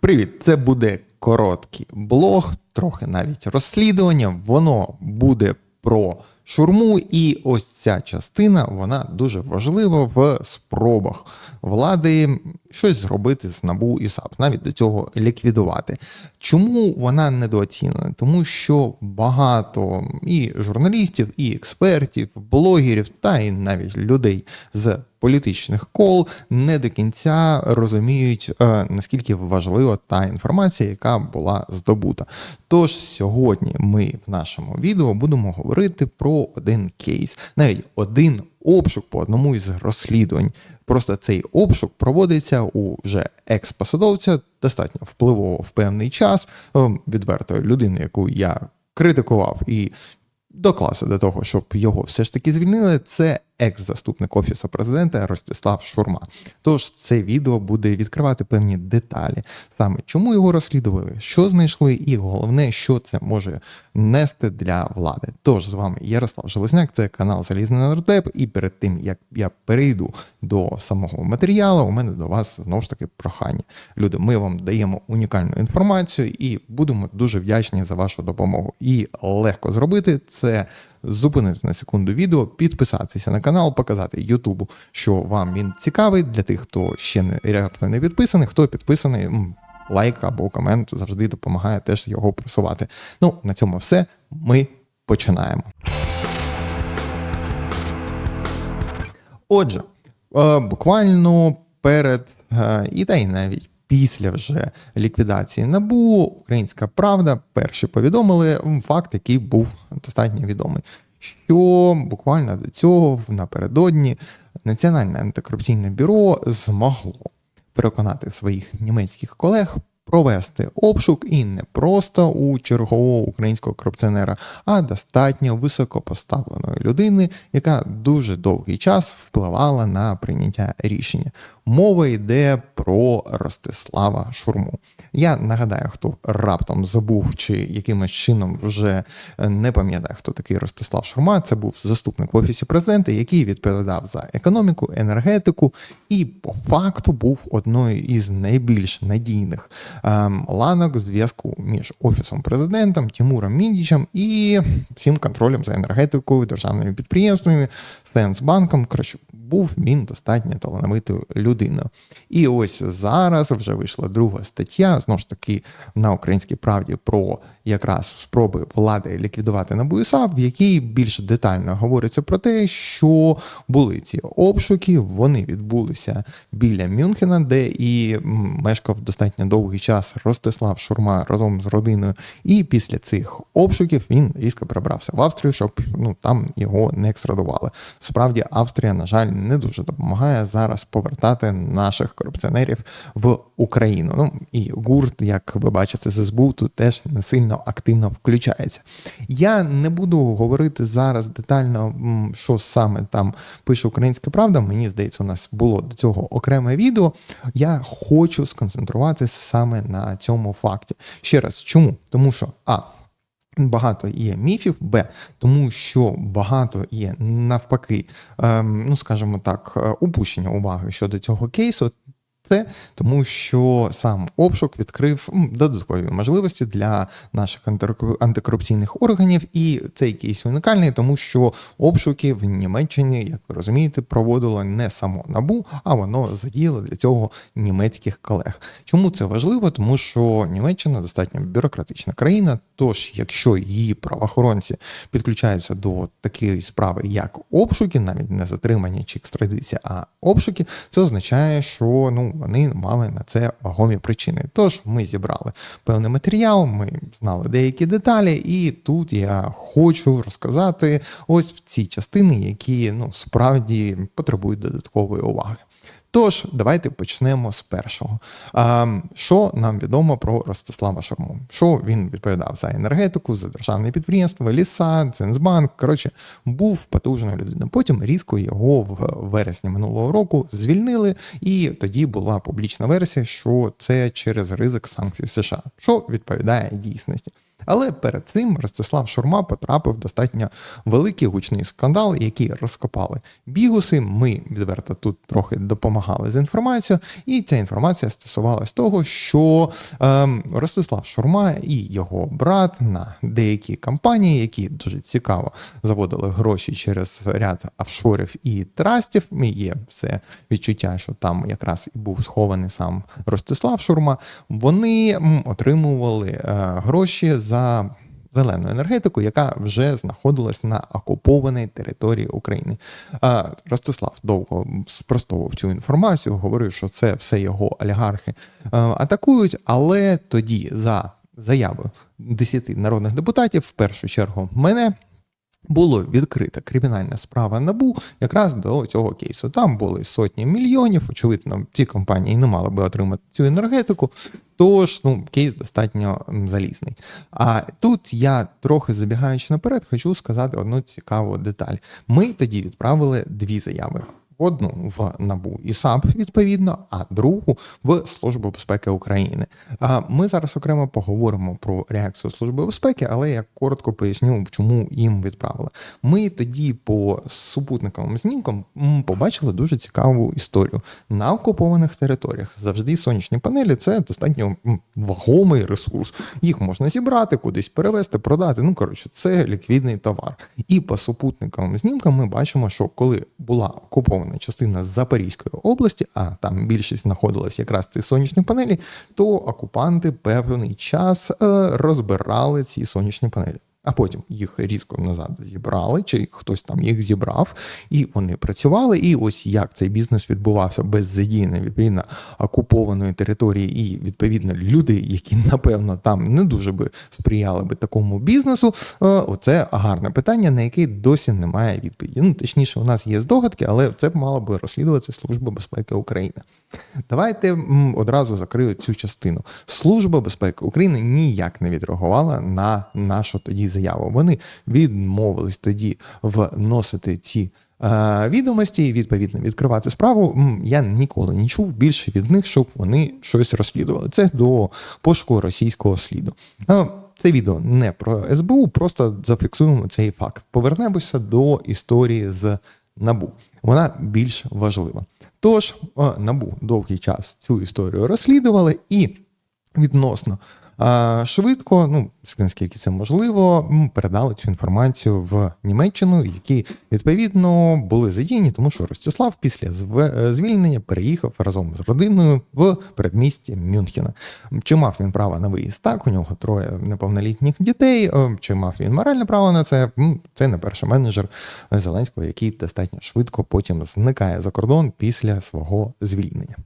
Привіт, це буде короткий блог, трохи навіть розслідування. Воно буде про шурму, і ось ця частина вона дуже важлива в спробах влади щось зробити з набу і САП, навіть до цього ліквідувати. Чому вона недооцінена? Тому що багато і журналістів, і експертів, блогерів, та і навіть людей з політичних кол не до кінця розуміють, е, наскільки важлива та інформація, яка була здобута. Тож сьогодні ми в нашому відео будемо говорити про один кейс, навіть один обшук по одному із розслідувань. Просто цей обшук проводиться у вже екс-посадовця, достатньо впливово в певний час, відверто відвертої людини, яку я критикував і доклався до того, щоб його все ж таки звільнили. Це екс-заступник офісу президента Ростислав Шурма. Тож це відео буде відкривати певні деталі, саме чому його розслідували, що знайшли, і головне, що це може нести для влади. Тож з вами Ярослав Железняк, це канал Залізний Нардеп. І перед тим як я перейду до самого матеріалу, у мене до вас знову ж таки прохання. Люди, ми вам даємо унікальну інформацію і будемо дуже вдячні за вашу допомогу. І легко зробити це зупинити на секунду відео, підписатися на канал, показати Ютубу, що вам він цікавий для тих, хто ще не раптом не підписаний, хто підписаний. Лайк або комент завжди допомагає теж його просувати. Ну, на цьому все. Ми починаємо. Отже, е, буквально перед е, і та й навіть після вже ліквідації набу Українська Правда перші повідомили факт, який був достатньо відомий. Що буквально до цього напередодні Національне антикорупційне бюро змогло переконати своїх німецьких колег провести обшук і не просто у чергового українського корупціонера, а достатньо високопоставленої людини, яка дуже довгий час впливала на прийняття рішення. Мова йде про Ростислава Шурму. Я нагадаю, хто раптом забув чи якимось чином вже не пам'ятає, хто такий Ростислав Шурма. Це був заступник в офісі президента, який відповідав за економіку, енергетику, і по факту був одною із найбільш надійних ем, ланок зв'язку між офісом президентом, Тимуром Міндічем і всім контролем за енергетикою, державними підприємствами, Сенсбанком. Коротше, був він достатньо талановитою людиною. І ось зараз вже вийшла друга стаття, знову ж таки, на українській правді про якраз спроби влади ліквідувати НАБУ і в якій більш детально говориться про те, що були ці обшуки, вони відбулися біля Мюнхена, де і мешкав достатньо довгий час Ростислав Шурма разом з родиною. І після цих обшуків він різко перебрався в Австрію, щоб ну там його не екстрадували. Справді, Австрія, на жаль, не дуже допомагає зараз повертати наших корупціонерів в Україну. Ну і гурт, як ви бачите, з СБУ тут теж не сильно активно включається. Я не буду говорити зараз детально, що саме там пише Українська Правда. Мені здається, у нас було до цього окреме відео. Я хочу сконцентруватися саме на цьому факті. Ще раз, чому? Тому що а. Багато є міфів, Б, тому що багато є навпаки, ем, ну скажімо так, е, упущення уваги щодо цього кейсу це тому, що сам обшук відкрив додаткові можливості для наших антикорупційних органів, і цей кейс унікальний, тому що обшуки в Німеччині, як ви розумієте, проводило не само набу, а воно задіяло для цього німецьких колег. Чому це важливо? Тому що Німеччина достатньо бюрократична країна. Тож, якщо її правоохоронці підключаються до такої справи, як обшуки, навіть не затримання чи екстрадиція, а обшуки, це означає, що ну вони мали на це вагомі причини. Тож ми зібрали певний матеріал, ми знали деякі деталі, і тут я хочу розказати ось в ці частини, які ну справді потребують додаткової уваги. Тож, давайте почнемо з першого. А, Що нам відомо про Ростислава Шарму? Що він відповідав за енергетику, за державне підприємство, ліса, Цензбанк. Коротше, був потужною людиною. Потім різко його в вересні минулого року звільнили, і тоді була публічна версія, що це через ризик санкцій США, що відповідає дійсності. Але перед цим Ростислав Шурма потрапив достатньо великий гучний скандал, який розкопали бігуси. Ми відверто тут трохи допомагали з інформацією, і ця інформація стосувалась того, що ем, Ростислав Шурма і його брат на деякі компанії, які дуже цікаво заводили гроші через ряд офшорів і трастів. І Є все відчуття, що там якраз і був схований сам Ростислав Шурма. Вони отримували е, гроші за зелену енергетику, яка вже знаходилась на окупованій території України. Ростислав довго спростовував цю інформацію, говорив, що це все його олігархи атакують, але тоді за заявою 10 народних депутатів, в першу чергу мене. Було відкрита кримінальна справа набу якраз до цього кейсу. Там були сотні мільйонів. Очевидно, ці компанії не мали би отримати цю енергетику. Тож ну, кейс достатньо залізний. А тут я трохи забігаючи наперед, хочу сказати одну цікаву деталь. Ми тоді відправили дві заяви. Одну в НАБУ і САП відповідно, а другу в Службу безпеки України. А ми зараз окремо поговоримо про реакцію Служби безпеки, але я коротко поясню, чому їм відправили. Ми тоді по супутниковим знімкам побачили дуже цікаву історію. На окупованих територіях завжди сонячні панелі це достатньо вагомий ресурс. Їх можна зібрати, кудись перевезти, продати. Ну коротше, це ліквідний товар. І по супутниковим знімкам ми бачимо, що коли була окупована частина Запорізької області, а там більшість знаходилась якраз цих сонячні панелі, то окупанти певний час е, розбирали ці сонячні панелі. А потім їх різко назад зібрали, чи хтось там їх зібрав, і вони працювали. І ось як цей бізнес відбувався без задіяння відповідно окупованої території, і відповідно люди, які напевно там не дуже би сприяли би такому бізнесу. е, Оце гарне питання, на яке досі немає відповіді. Ну точніше, у нас є здогадки, але це мала би розслідувати Служба безпеки України. Давайте одразу закрию цю частину. Служба безпеки України ніяк не відреагувала на нашу тоді заяву. Вони відмовились тоді вносити ці. е, Відомості, відповідно, відкривати справу. Я ніколи не чув більше від них, щоб вони щось розслідували. Це до пошуку російського сліду. Е, Це відео не про СБУ, просто зафіксуємо цей факт. Повернемося до історії з Набу. Вона більш важлива. Тож е, Набу довгий час цю історію розслідували і відносно швидко, ну наскільки це можливо, передали цю інформацію в Німеччину, які відповідно були задіяні, тому що Ростислав після е, звільнення переїхав разом з родиною в передмісті Мюнхена. Чи мав він право на виїзд? Так, у нього троє неповнолітніх дітей. Е, Чи мав він моральне право на це? Це не перший менеджер Зеленського, який достатньо швидко потім зникає за кордон після свого звільнення.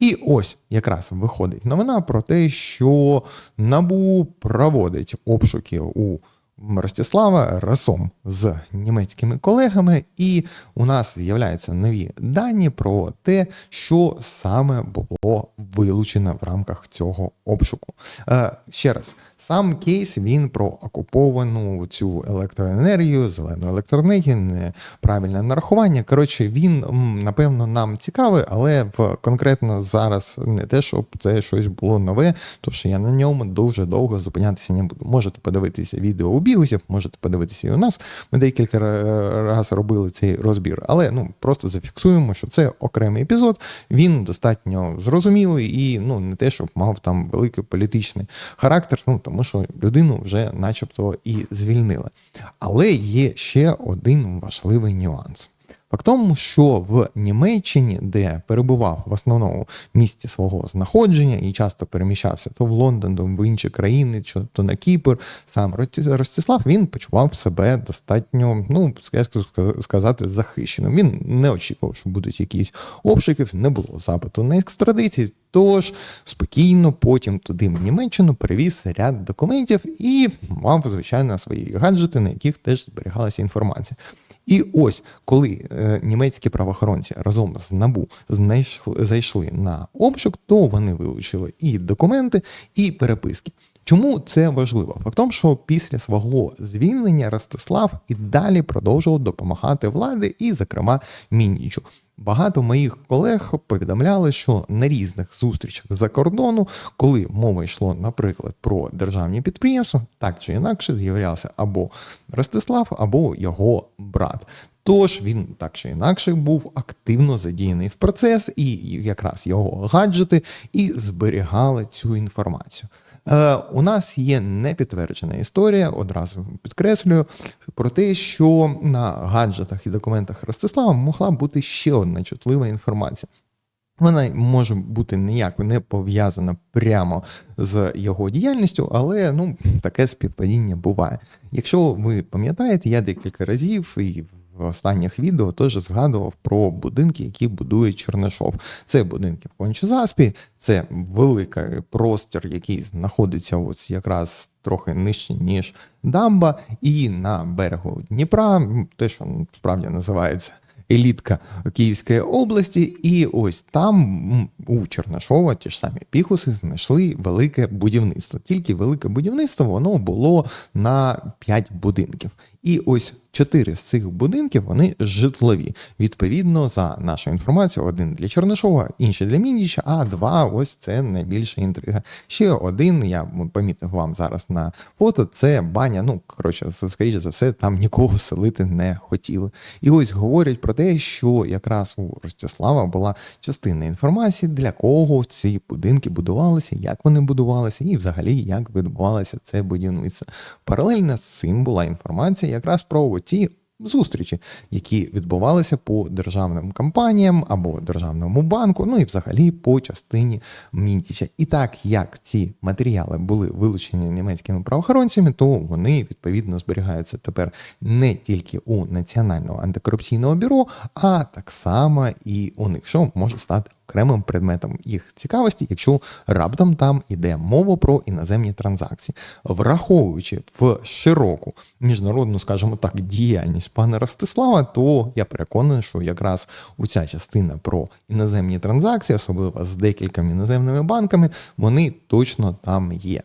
І ось якраз виходить новина про те, що НАБУ проводить обшуки у Ростислава разом з німецькими колегами, і у нас з'являються нові дані про те, що саме було вилучено в рамках цього обшуку. Е, ще раз, сам кейс він про окуповану цю електроенергію, зелену електроенергію, неправильне нарахування. Коротше, він напевно нам цікавий, але в конкретно зараз не те, щоб це щось було нове, то що я на ньому дуже довго зупинятися не буду. Можете подивитися відео у бігусів, можете подивитися і у нас. Ми декілька разів робили цей розбір, але ну просто зафіксуємо, що це окремий епізод. Він достатньо зрозумілий і ну не те, щоб мав там великий політичний характер. Ну тому що людину вже, начебто, і звільнили. Але є ще один важливий нюанс. Факт що в Німеччині, де перебував в основному місті свого знаходження і часто переміщався то в Лондон, то в інші країни, то на Кіпр, сам Ростислав він почував себе достатньо, ну як сказати, захищеним. Він не очікував, що будуть якісь обшуки, не було запиту на екстрадицію. Тож спокійно потім туди в Німеччину перевіз ряд документів і мав, звичайно, свої гаджети, на яких теж зберігалася інформація. І ось коли е, німецькі правоохоронці разом з НАБУ знайшли, зайшли на обшук, то вони вилучили і документи, і переписки. Чому це важливо? Фактом, що після свого звільнення Ростислав і далі продовжував допомагати влади, і, зокрема, Міннічу. Багато моїх колег повідомляли, що на різних зустрічах за кордону, коли мова йшло, наприклад, про державні підприємства, так чи інакше з'являвся або Ростислав, або його брат. Тож він так чи інакше був активно задіяний в процес, і якраз його гаджети і зберігали цю інформацію. Е, у нас є непідтверджена історія, одразу підкреслюю, про те, що на гаджетах і документах Ростислава могла бути ще одна чутлива інформація. Вона може бути ніяк не пов'язана прямо з його діяльністю, але ну таке співпадіння буває. Якщо ви пам'ятаєте, я декілька разів і в останніх відео теж згадував про будинки, які будує Чернишов. Це будинки в Кончезаспі, це великий простір, який знаходиться ось якраз трохи нижче, ніж дамба, і на берегу Дніпра, те, що справді називається елітка Київської області, і ось там у Чернашова ті ж самі піхуси знайшли велике будівництво. Тільки велике будівництво воно було на 5 будинків. І ось чотири з цих будинків вони житлові. Відповідно, за нашу інформацію, один для Чернишова, інший для Міндіча, а два ось це найбільша інтрига. Ще один, я помітив вам зараз на фото, це баня. Ну, коротше, скоріше за все, там нікого селити не хотіли. І ось говорять про те, що якраз у Ростислава була частина інформації, для кого ці будинки будувалися, як вони будувалися, і взагалі як відбувалося це будівництво. Паралельно з цим була інформація якраз про ті зустрічі, які відбувалися по державним компаніям або державному банку, ну і взагалі по частині Мінтіча. І так як ці матеріали були вилучені німецькими правоохоронцями, то вони відповідно зберігаються тепер не тільки у Національного антикорупційного бюро, а так само і у них, що може стати окремим предметом їх цікавості, якщо раптом там іде мова про іноземні транзакції, враховуючи в широку міжнародну, скажімо так, діяльність пана Ростислава, то я переконаний, що якраз у ця частина про іноземні транзакції, особливо з декількома іноземними банками, вони точно там є.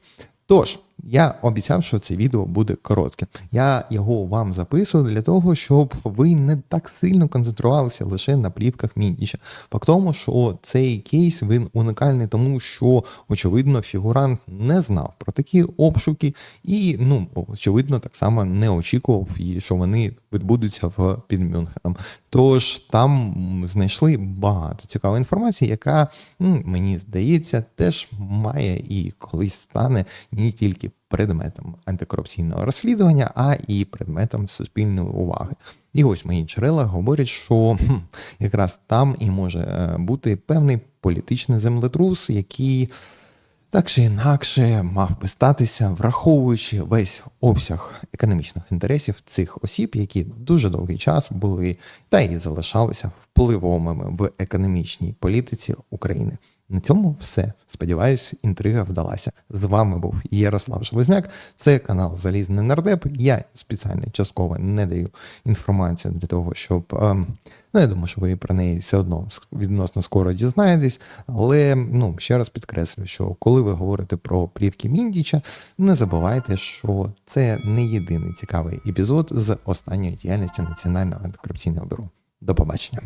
Тож. Я обіцяв, що це відео буде коротке. Я його вам записую для того, щоб ви не так сильно концентрувалися лише на плівках Міндіча. Факт тому, що цей кейс він уникальний, тому що, очевидно, фігурант не знав про такі обшуки, і, ну, очевидно, так само не очікував, що вони відбудуться в під Мюнхеном. Тож там знайшли багато цікавої інформації, яка мені здається теж має і колись стане не тільки предметом антикорупційного розслідування, а і предметом суспільної уваги. І ось мої джерела говорять, що якраз там і може е, бути певний політичний землетрус, який. Так чи інакше мав би статися, враховуючи весь обсяг економічних інтересів цих осіб, які дуже довгий час були та і залишалися впливовими в економічній політиці України. На цьому все. Сподіваюсь, інтрига вдалася. З вами був Ярослав Железняк. Це канал Залізний Нардеп. Я спеціально частково не даю інформацію для того, щоб. Ем, ну, я думаю, що ви про неї все одно відносно скоро дізнаєтесь. Але ну, ще раз підкреслюю, що коли ви говорите про плівки Міндіча, не забувайте, що це не єдиний цікавий епізод з останньої діяльності Національного антикорупційного бюро. До побачення.